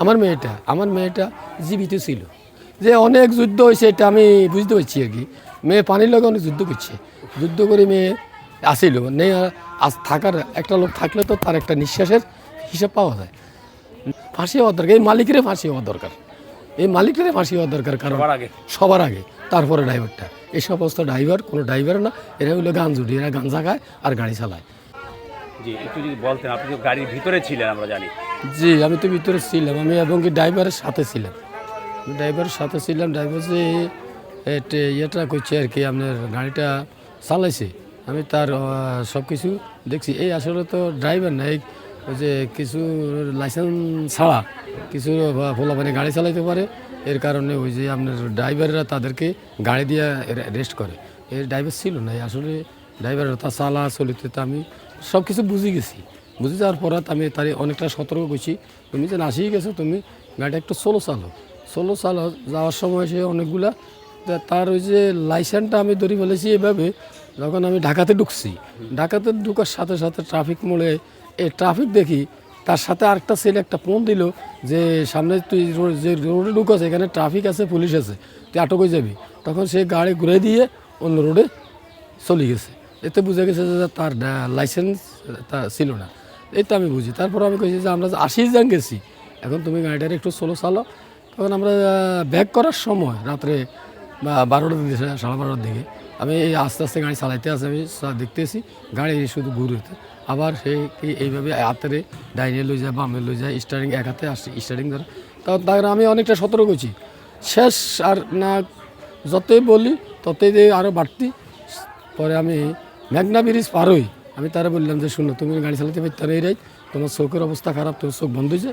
আমার মেয়েটা আমার মেয়েটা জীবিত ছিল। যে অনেক যুদ্ধ হয়েছে এটা আমি বুঝতে পারছি আর কি। মেয়ে পানির লগে অনেক যুদ্ধ করছে। যুদ্ধ করে মেয়ে আসিল। নেই আজ থাকার একটা লোক থাকলে তো তার একটা নিঃশ্বাসের হিসাব পাওয়া যায়। ফাঁসি হওয়ার দরকার। এই মালিকের ফাঁসি হওয়া দরকার। এই মালিকের ফাঁসি হওয়া দরকার কারণ সবার আগে। সবার আগে। তারপরে ড্রাইভারটা। এই সমস্ত ড্রাইভার কোনো ড্রাইভার না। এরা হলো গান জুটি। এরা গাঞ্জা খায় আর গাড়ি চালায়। জি একটু যদি বলতেন আপনি তো গাড়ির ভিতরে ছিলেন আমরা জানি। জি, আমি তো ভিতরে ছিলাম। আমি এবং কি ড্রাইভারের সাথে ছিলাম। ড্রাইভারের সাথে ছিলাম, ড্রাইভার যে ইয়েটা করছে আর কি, আপনার গাড়িটা চালাইছে। আমি তার সব কিছু দেখছি। এই আসলে তো ড্রাইভার না ওই যে কিছু লাইসেন্স ছাড়া কিছু ফোলা মানে গাড়ি চালাইতে পারে। এর কারণে ওই যে আপনার ড্রাইভাররা তাদেরকে গাড়ি দিয়ে রেস্ট করে। এর ড্রাইভার ছিল না। আসলে ড্রাইভারের তা চালা, চলিতে তো আমি সব কিছু বুঝে গেছি। বুঝে যাওয়ার পর আমি তার অনেকটা সতর্ক করছি তুমি যে আসিয়ে গেছো, তুমি গাড়িটা একটু সোলো চালো। সোলো চালো, যাওয়ার সময় সে অনেকগুলা তার ওই যে লাইসেন্সটা আমি ধরে ফেলেছি এভাবে, যখন আমি ঢাকাতে ঢুকছি, ঢাকাতে ঢুকার সাথে সাথে ট্রাফিক মোড়ে এই ট্রাফিক দেখি, তার সাথে আরেকটা ছেলে একটা ফোন দিল যে, সামনে তুই যে রোডে ঢুকাস, এখানে ট্রাফিক আছে পুলিশ আছে, তুই আটক হয়ে যাবি? তখন সে গাড়ি ঘুরে দিয়ে অন্য রোডে চলে গেছে। এতে বুঝে গেছে যে তার লাইসেন্স তা ছিল না। এই তো আমি বুঝি। তারপর আমি কইছি যে আমরা আশি জন গেছি, এখন তুমি গাড়িটার একটু সোলো চালো তখন আমরা ব্যাক করার সময় রাত্রে, বা বারোটার দিকে সাড়ে বারোটার দিকে, আমি এই আস্তে আস্তে গাড়ি চালাইতে আসে আমি দেখতেছি গাড়ি শুধু ঘুরতে আবার সে কি এইভাবে হাতেরে ডাইনে লই যায়, বামে লই যায় স্টারিং এক হাতে আসছে স্টারিং ধরে। তখন তার আমি অনেকটা সতর্ক করছি শেষ আর না, যতই বলি ততই যে আরও বাড়তি। পরে আমি মেঘনা ব্রিজ পার হই। আমি তারা বললাম যে, শুনো, তুমি গাড়ি চালাতে পারতে না এই রাইত। তোমার চোখের অবস্থা খারাপ তোমার চোখ বন্ধ হয়েছে।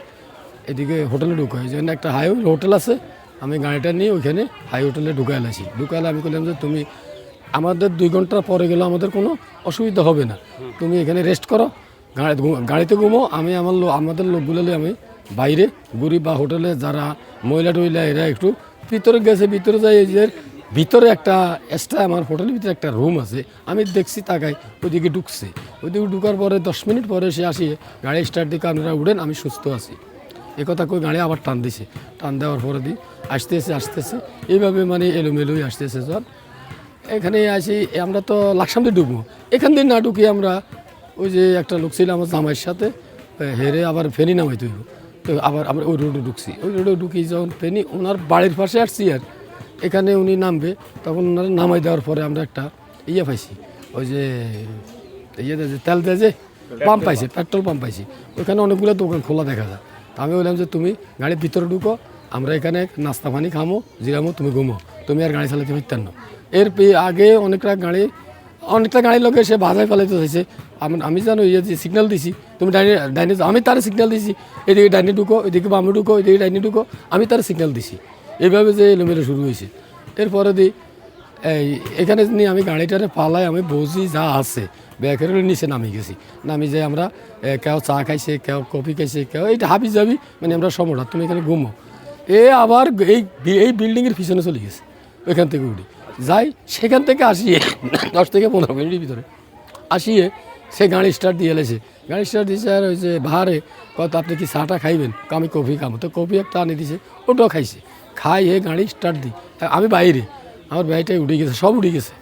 এদিকে হোটেলে ঢুকাই যে একটা হাই হোটেল আছে, আমি গাড়িটা নিয়ে ওইখানে হাই হোটেলে ঢুকাই আছি ঢুকাইলে আমি বললাম যে, তুমি, আমাদের দুই ঘণ্টা পরে গেলে আমাদের কোনো অসুবিধা হবে না। তুমি এখানে রেস্ট করো, গাড়ি গাড়িতে ঘুমো। আমি আমার আমাদের লোকগুলো আমি বাইরে গরিব বা হোটেলে যারা মহিলা টহিলা এরা একটু ভিতরে গেছে, ভিতরে যাই এই যে ভিতরে একটা এক্সট্রা আমার হোটেলের ভিতরে একটা রুম আছে, আমি দেখছি তাকাই ওইদিকে ঢুকছে। ওইদিকে ঢুকার পরে দশ মিনিট পরে সে আসিয়ে গাড়ি স্টার্ট দিকে আপনারা উঠেন, আমি সুস্থ আছি। এ কথা কই গাড়ি আবার টান দিছে। টান দেওয়ার পরে দিই আসতেছে আসতেছে। এইভাবে মানে এলোমেলোই আসতেছে জ্বর এখানে আসি আমরা তো লাকসাম দিয়ে ঢুকবো এখান দিয়ে না ঢুকি আমরা ওই যে একটা লোক ছিল আমার জামাইয়ের সাথে হেরে আবার ফেনি নামাই তুই তো আবার আমরা ওই রোডে ঢুকছি। ওই রোডে ঢুকি যখন ফেনি, ওনার বাড়ির পাশে আসছি আর এখানে উনি নামবে তখন ওনারা নামাই দেওয়ার পরে আমরা একটা ইয়ে পাইছি। ওই যে ইয়ে দেয় যে তেল দেয় যে পাম্প পাইছি পেট্রোল পাম্প পাইছি। ওইখানে অনেকগুলো দোকান খোলা দেখা যায়। তা আমি বললাম যে তুমি গাড়ির ভিতরে ঢুকো আমরা এখানে নাস্তা পানি খামো জিরামো তুমি ঘুমো। তুমি আর গাড়ি চালাতে পারতেন না। এর আগে অনেকটা গাড়ি অনেকটা গাড়ি লোকে সে বাজায় ফেলাইতে হয়েছে আমি জানো ইয়ে যে সিগন্যাল দিছি তুমি ডাইনে ডাইনে। আমি তার সিগন্যাল দিছি এদিকে ডাইনে ঢুকো এদিকে বামে ঢুকো এদিকে ডাইনে ঢুকো। আমি তার সিগন্যাল দিছি। এইভাবে যে এলোমেলো শুরু হয়েছে। এরপরে দিই এই, এখানে নিয়ে আমি গাড়িটারে পালাই, আমি বুঝি যা আছে। ব্যাগের নিচে নামি গেছি। নামি যে আমরা কেউ চা খাইছে, কেউ কফি খাইছে, কেউ এইটা হাবি যাবি মানে আমরা সমরা, তুমি এখানে ঘুমো। এ আবার এই এই বিল্ডিংয়ের পিছনে চলে গেছে, ওইখান থেকে উঠি। যাই, সেখান থেকে আসিয়ে, দশ থেকে পনেরো মিনিটের ভিতরে, আসিয়ে সে গাড়ি স্টার্ট দিয়ে এলেছে। গাড়ি স্টার্ট দিয়েছে আর ওই যে বাহারে কত আপনি কি চাটা খাইবেন? আমি কফি খাব। তো কফি একটা আনি দিছে, ওটাও খাইছে। খাই এ গাড়ি স্টার্ট দিই আমি বাইরে, আমার গাড়িটাই উঠে গেছে, সব উঠে গেছে।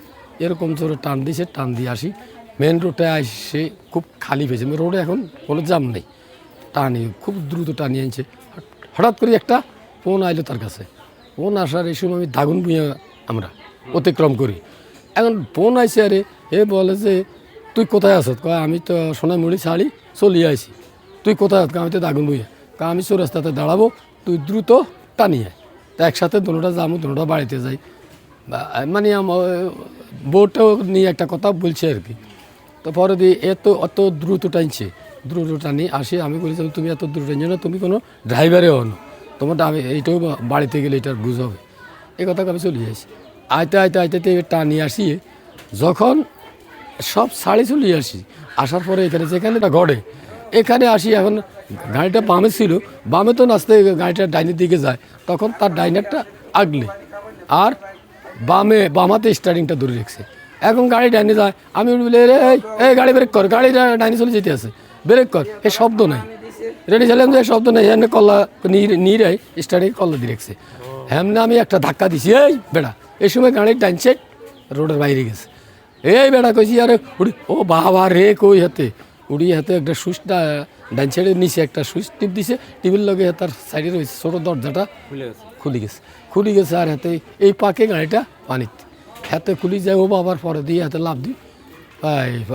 এরকম জোরে টান দিয়েছে টান দিয়ে আসি। মেন রোডে আসে, খুব খালি পেয়েছে। রোডে এখন কোনো জাম নেই। টানি, খুব দ্রুত টানিয়ে আনছে। হঠাৎ করে একটা ফোন আইলো তার কাছে। ফোন আসার এই সময় আমি দাগুন বুঁয়ে আমরা অতিক্রম করি। এখন ফোন আইসে আরে, এ বলে যে, তুই কোথায় আস কয়, আমি তো সোনামুড়ি শাড়ি চলিয়ে আইছি। তুই কোথায় আস আমি তো দাগুন কয়, আমি চৌরাস্তাতে দাঁড়াবো, তুই দ্রুত টানিয়ে। তা একসাথে দুটা যাব দুটা বাড়িতে যাই। মানে আমার বোটও নিয়ে একটা কথা বলছে আর কি। তো পরে দিয়ে এত, অত দ্রুত টানছে, দ্রুত টানি, আসে, আমি বলি তুমি এত দ্রুত টানছো না, তুমি কোনো ড্রাইভারে হন তোমার আমি, এইটাও বাড়িতে গেলে এটার বুঝ হবে। এই কথাকে আমি চলে আসি। আইতে আইতে আইতে টানি আসি, যখন সব শাড়ি চলে আসি, আসার পরে এখানে যেখানে এটা গড়ে এখানে আসি এখন গাড়িটা বামে ছিল বামে তো নাচতে গাড়িটা ডাইনের দিকে যায় তখন তার ডাইনারটা আগলে আর বামে বামাতে স্টারিংটা ধরে রেখেছে। এখন গাড়ি ডাইনে যায় আমি বলে রে এই, গাড়ি ব্রেক কর গাড়ি ডাইনে চলে যেতে আছে ব্রেক কর। এ শব্দ নাই। রেডি ছিলাম যে শব্দ নেই এনে কল্লা নিয়ে স্টার্টে কল্লা দিয়ে রেখেছে। এমনি আমি একটা ধাক্কা দিছি এই বেড়া এই সময় গাড়ির ডাইন সাইড রোডের বাইরে গেছে। এই বেড়া কইছি আরে ও বাবা রে কই হাতে? উড়ি হাতে একটা সুইচটা ডাইন সাইডের নিচে একটা সুইচ টিপ দিছে টিভির লগে তার সাইডে রয়েছে ছোটো দরজাটা খুলে গেছে। খুলি গেছে। খুলি গেছে আর হাতে এই পাকে গাড়িটা পানিতে। হাতে খুলি যায় ও বাবার পরে দিয়ে হাতে লাভ দিই।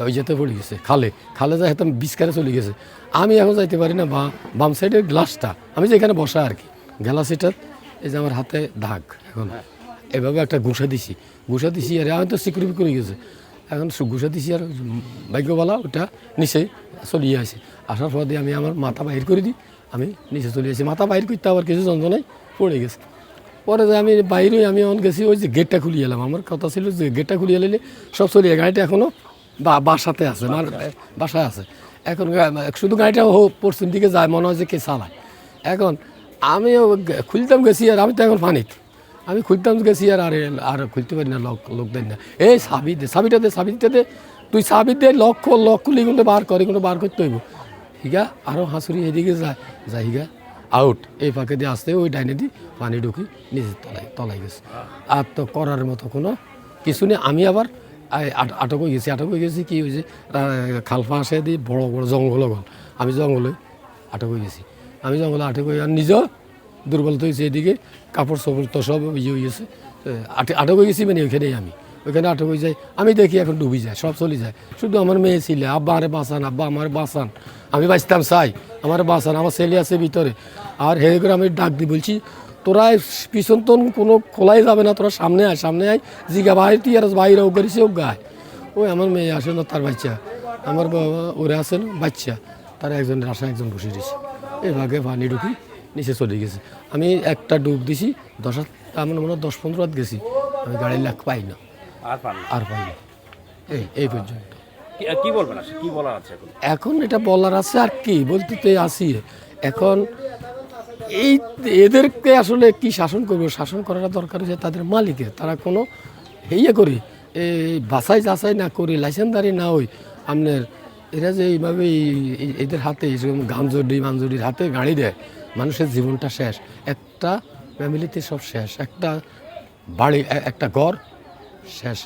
ওই যেতে পড়ে গেছে খালে। খালে যায় হাতে বিস্কারে চলে গেছে। আমি এখন যাইতে পারি না বা বাম সাইডের গ্লাসটা। আমি যেখানে বসা আর কি গ্লাস এটার এই যে আমার হাতে দাগ এখন। এভাবে একটা ঘুষা দিছি ঘুষা দিছি আর আমি তো সিকিউরিটি করে গেছে। এখন সু- ঘুষা দিছি আর ভাগ্যবালা ওটা নিচে চলিয়ে আসে আসার পর দিয়ে আমি আমার মাথা বাহির করে দিই আমি নিচে চলে আসি মাথা বাহির করতে আবার কিছু যন্ত্রণায় পড়ে গেছে। পরে যে আমি বাইরে আমি এখন গেছি, ওই যে গেটটা খুলিয়ে এলাম। আমার কথা ছিল যে গেটটা খুলিয়ে এলে সব চলিয়ে গাড়িটা এখনও বা বাসাতে আছে আমার বাসায় আছে। এখন শুধু গাড়িটা ও পশ্চিম দিকে যায়, মনে হয় যে কে চালায়। এখন আমি খুলতাম গেছি আর আমি তো এখন পানিতে। আমি খুলতাম গেছি আর আর আর খুলতে পারি না, লোক লোক দেন না। এই সাবি দে সাবিটা দে সাবিটা দে। তুই সাবি দে, লক লক খুলি, কিন্তু বার করে, কিন্তু বার করতে হইব। হিগা আরও হাঁসুরি এদিকে যায় যায় হিগা। আউট, এই ফাঁকে দিয়ে আসতে, ওই ডাইনে দিয়ে পানি ঢুকি, নিজের তলায় তলায় গেছে। আর তো করার মতো কোনো কিছু নেই। আমি আবার আটক হয়ে গেছি, আটক হয়ে গেছি, কি হয়েছে খাল ফাঁসে দিয়ে বড় বড় জঙ্গল গল আমি জঙ্গলে আটক হয়ে গেছি। আমি জঙ্গলে আটক হয়ে, আর নিজেও দুর্বল তো হয়েছে এদিকে, কাপড় সাপড় তো সব ইয়ে হয়ে আটে- আটক হয়ে গেছি মানে ওইখানেই আমি। ওইখানে আটক হয়ে যাই। আমি দেখি এখন ডুবি যায়, সব চলে যায়। শুধু আমার মেয়ে ছিলে, আব্বা আরে বাঁচান, আব্বা আমার বাঁচান। আমি বাঁচতাম, চাই। আমার বাঁচান, আমার ছেলে আছে ভিতরে। আর হে করে আমি ডাক দিই বলছি, তোরা পিছন তো কোনো খোলাই যাবে না, তোরা সামনে আয় সামনে আয়। জিগা বাইরে তুই আর বাইরে ও করিস, ও গায়। ওই আমার মেয়ে আসে না, তার বাচ্চা। আমার বাবা ওরা আছে বাচ্চা। তার একজন রাসা একজন বসে দিয়েছে এই ভাগে পানি ঢুকি নিচে চলে গেছে। আমি একটা ডুব দিছি দশ হাত আমার মনে হয় দশ পনেরো হাত গেছি। আমি গাড়ির লাখ পাই না। আর পাই না। এই এই পর্যন্ত। কি- বলবেন কি বলার আছে এখন? এখন এটা বলার আছে আর কি বলতে তো আসি এখন এই এদেরকে আসলে কি শাসন করবে? শাসন করাটা দরকার হচ্ছে তাদের মালিকের। তারা কোনো ইয়ে করি এই বাছাই যাচাই না করি লাইসেন্সদারি না হই। আপনার এরা যে এইভাবে এই- এই- এদের হাতে গামজুরি মানজুরির হাতে গাড়ি দেয়। মানুষের জীবনটা শেষ। একটা ফ্যামিলিতে সব শেষ। একটা বাড়ি একটা ঘর শেষ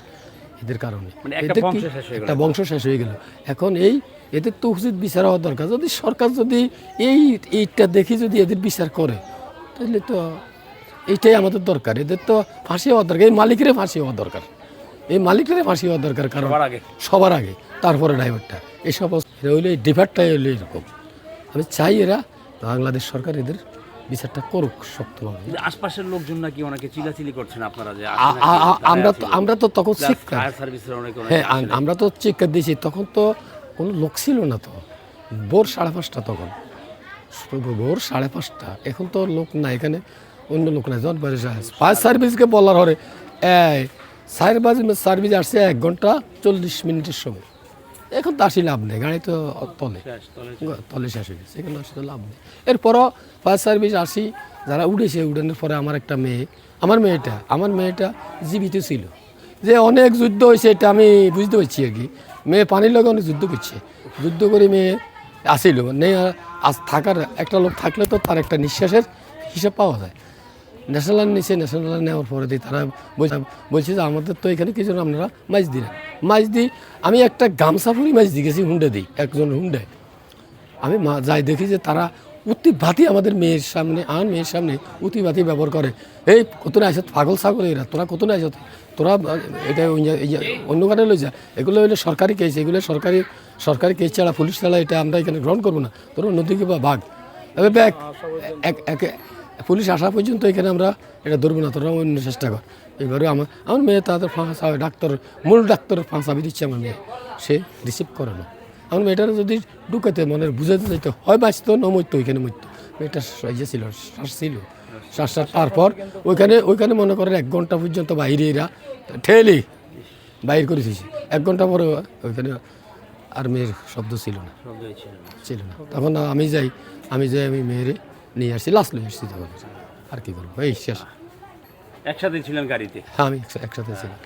এদের কারণে। মানে একটা বংশ শেষ হয়ে গেল। একটা বংশ শেষ হয়ে গেল। এখন এই এদের তো উচিত বিচার হওয়া দরকার। যদি সরকার যদি এই এইটা দেখি যদি এদের বিচার করে তাহলে তো এইটাই আমাদের দরকার। এদের তো ফাঁসি হওয়া দরকার। এই মালিকের ফাঁসি হওয়া দরকার। এই মালিকের ফাঁসি হওয়া দরকার কারণ সবার আগে। সবার আগে। তারপরে ড্রাইভারটা এরা হইলে এই ডিফারটাই হইল এরকম। আমি চাই এরা বাংলাদেশ সরকার এদের বিচারটা করুক শক্তভাবে। আশপাশের লোকজন নাকি অনেকে চিলাচিলি করছেন আপনারা যে আমরা তো আমরা তো তখন ফায়ার অনেকে হ্যাঁ আমরা তো চিকিৎসা দিয়েছি তখন তো কোনো লোক ছিল না তো। ভোর সাড়ে পাঁচটা তখন। ভোর সাড়ে পাঁচটা। এখন তো লোক না এখানে অন্য লোক নাই। যখন ফায়ার সার্ভিসকে বলার হরে এই সাইড বাজে সার্ভিস আসছে এক ঘণ্টা চল্লিশ মিনিটের সময়। এখন তো আসি লাভ নেই গাড়ি তো তলে। তলে শেষ হয়ে গেছে এখানে আসলে লাভ নেই। এরপরও ফায়ার সার্ভিস আসি যারা উড়েছে উড়ানোর পরে আমার একটা মেয়ে আমার মেয়েটা আমার মেয়েটা জীবিত ছিল। যে অনেক যুদ্ধ হয়েছে এটা আমি বুঝতে পারছি আর কি। মেয়ে পানির লগে অনেক যুদ্ধ করছে। যুদ্ধ করে মেয়ে আসিল নেই আজ থাকার একটা লোক থাকলে তো তার একটা নিঃশ্বাসের হিসাব পাওয়া যায়। ন্যাশনাল নিচে ন্যাশনাল নেওয়ার পরে দিয়ে তারা বলছে বলছে যে আমাদের তো এখানে কিছু আপনারা মাছ দিলেন। মাছ দিই। আমি একটা গামছা ফুরি মাছ দিয়ে গেছি হুন্ডে দিই, একজন হুন্ডে। আমি মা যাই দেখি যে তারা অতিবাতি আমাদের মেয়ের সামনে, আমার মেয়ের সামনে অতিবাতি ব্যবহার করে। এই, কত না আসে পাগল ছাগল এরা, তোরা কত না আসে তোরা, এটা অন্য কানে লই যা এগুলো হলো সরকারি কেস এগুলো সরকারি সরকারি কেস ছাড়া, পুলিশ ছাড়া এটা আমরা এখানে গ্রহণ করব না। তোরা অন্যদিকে বা ভাগ। এবার ব্যাগ এক পুলিশ আসা পর্যন্ত এখানে আমরা এটা ধরবো না তোরা অন্য চেষ্টা কর। এবারে আমার আমার মেয়ে তাদের ফাঁসা ডাক্তার মূল ডাক্তারের ফাঁসা দিচ্ছে আমার মেয়ে। সে রিসিভ করে না। আমার মেয়েটার যদি ঢুকাতে মনের বুঝাতে যাইতো হয় বাঁচতো না মরতো ওইখানে মরতো। মেয়েটা ইয়ে ছিল শ্বাস ছিল। শ্বাসটা তারপর ওইখানে ওইখানে মনে করেন এক ঘণ্টা পর্যন্ত বাইরে এরা ঠেলি বাইর করে দিয়েছি। এক ঘণ্টা পরে ওইখানে আর মেয়ের শব্দ ছিল না। ছিল না। তখন আমি যাই আমি যাই আমি মেয়েরে নিয়ে আসছি লাস্ট নিয়ে আসছি তখন আর কি করব? এই শেষ। একসাথে ছিলেন গাড়িতে? হ্যাঁ আমি একসাথে ছিলাম।